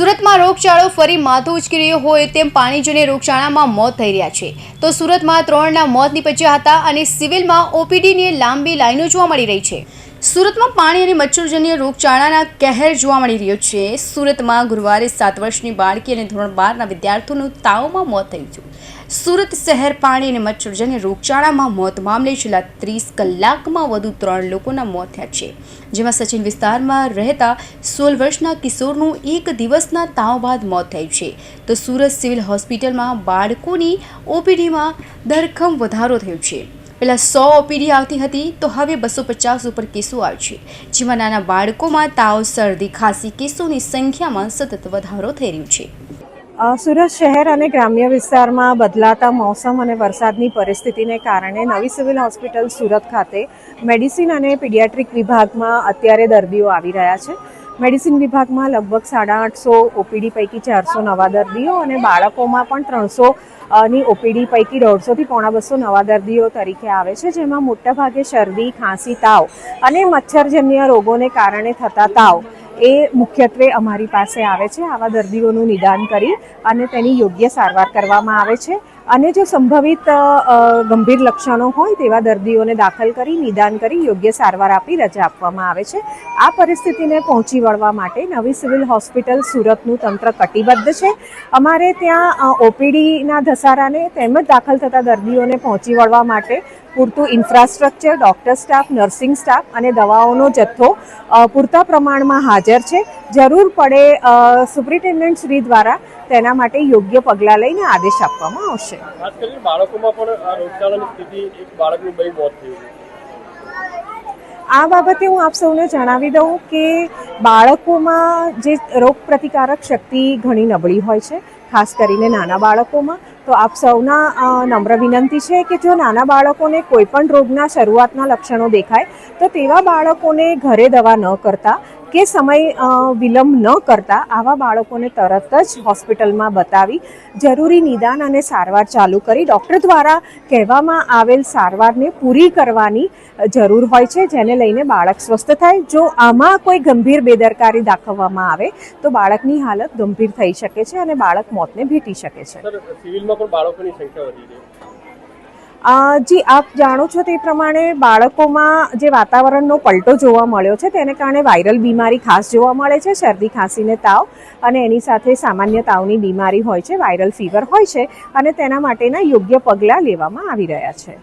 સુરતમાં રોગચાળો ફરી માથું ઉચકી રહ્યો હોય તેમ પાણીજન્ય રોગચાળામાં મોત થઈ રહ્યા છે. તો સુરતમાં ત્રણના મોત નીપજ્યા હતા અને સિવિલમાં ઓપીડીની લાંબી લાઈનો જોવા મળી રહી છે. સુરતમાં પાણી અને મચ્છરજન્ય રોગચાળાના કહેર જોવા મળી રહ્યો છે. સુરતમાં ગુરુવારે સાત વર્ષની બાળકી અને ધોરણ બારના વિદ્યાર્થીઓનું તાવમાં મોત થયું છે સુરત શહેર પાણી અને મચ્છરજન્ય રોગચાળામાં મોત મામલે છેલ્લા ત્રીસ કલાકમાં વધુ ત્રણ લોકોના મોત થયા છે. જેમાં સચિન વિસ્તારમાં રહેતા સોળ વર્ષના કિશોરનું એક દિવસના તાવ બાદ મોત થયું છે. તો સુરત સિવિલ હોસ્પિટલમાં બાળકોની ઓપીડીમાં ધરખમ વધારો થયો છે. પહેલાં સો ઓપીડી આવતી હતી, તો હવે બસો પચાસ ઉપર કેસો આવે છે. જેમાં નાના બાળકોમાં તાવ, શરદી, ખાંસી કેસોની સંખ્યામાં સતત વધારો થઈ રહ્યો છે. સુરત શહેર અને ગ્રામ્ય વિસ્તારમાં બદલાતા મોસમ અને વરસાદની પરિસ્થિતિને કારણે નવી સિવિલ હોસ્પિટલ સુરત ખાતે મેડિસિન અને પીડિયાટ્રિક વિભાગમાં અત્યારે દર્દીઓ આવી રહ્યા છે. મેડિસિન વિભાગમાં લગભગ સાડા આઠસો ઓપીડી પૈકી ચારસો નવા દર્દીઓ અને બાળકોમાં પણ ત્રણસો ની ઓપીડી પૈકી દોઢસોથી પોણા બસો નવા દર્દીઓ તરીકે આવે છે, જેમાં મોટાભાગે શરદી, ખાંસી, તાવ અને મચ્છરજન્ય રોગોને કારણે થતા તાવ એ મુખ્યત્વે અમારી પાસે આવે છે. આવા દર્દીઓનું નિદાન કરી અને તેની યોગ્ય સારવાર કરવામાં આવે છે. અને જો સંભવિત ગંભીર લક્ષણો હોય તેવા દર્દીઓને દાખલ કરી, નિદાન કરી, યોગ્ય સારવાર આપી, રજા આપવામાં આવે છે, આ પરિસ્થિતિને પહોંચી વળવા માટે નવી સિવિલ હોસ્પિટલ સુરતનું તંત્ર કટિબદ્ધ છે. અમારે ત્યાં ઓપીડીના ધસારાને તેમજ દાખલ થતા દર્દીઓને પહોંચી વળવા માટે પૂરતું infrastructure, doctor staff, nursing staff અને દવાઓનો જથ્થો પૂરતા પ્રમાણમાં હાજર છે. જરૂર પડે સુપ્રિન્ટેન્ડન્ટ શ્રી દ્વારા તેના માટે યોગ્ય પગલાં લઈને આદેશ આપવામાં આવશે. બાળકોમાં પણ આ સ્થિતિ એક બાળકનું બહુ મોત આ બાબતે હું આપ સૌને જણાવી દઉં કે બાળકોમાં જે રોગ પ્રતિકારક શક્તિ ઘણી નબળી હોય છે ખાસ કરીને નાના બાળકોમાં. તો આપ સૌના નમ્ર વિનંતી છે કે જો નાના બાળકોને કોઈ પણ રોગના શરૂઆતના લક્ષણો દેખાય તો તેવા બાળકોને ઘરે દવા ન કરતા કે સમય વિલંબ ન કરતા આવા બાળકોને તરત જ હોસ્પિટલમાં બતાવી, જરૂરી નિદાન અને સારવાર ચાલુ કરી. ડૉક્ટર દ્વારા કહેવામાં આવેલ સારવારને પૂરી કરવાની જરૂર હોય છે, જેને લઈને બાળક સ્વસ્થ થાય. જો આમાં કોઈ ગંભીર બેદરકારી દાખવવામાં આવે, તો બાળકની હાલત ગંભીર થઈ શકે છે અને બાળક મોતને ભેટી શકે છે. છે. જી, આપ જાણો છો તે પ્રમાણે બાળકોમાં જે વાતાવરણનો પલટો જોવા મળ્યો છે, તેને કારણે વાયરલ બીમારી ખાસ જોવા મળે છે, શરદી, ખાંસીને તાવ અને એની સાથે સામાન્ય તાવની બીમારી હોય છે, વાયરલ ફીવર હોય છે અને તેના માટેના યોગ્ય પગલાં લેવામાં આવી રહ્યા છે.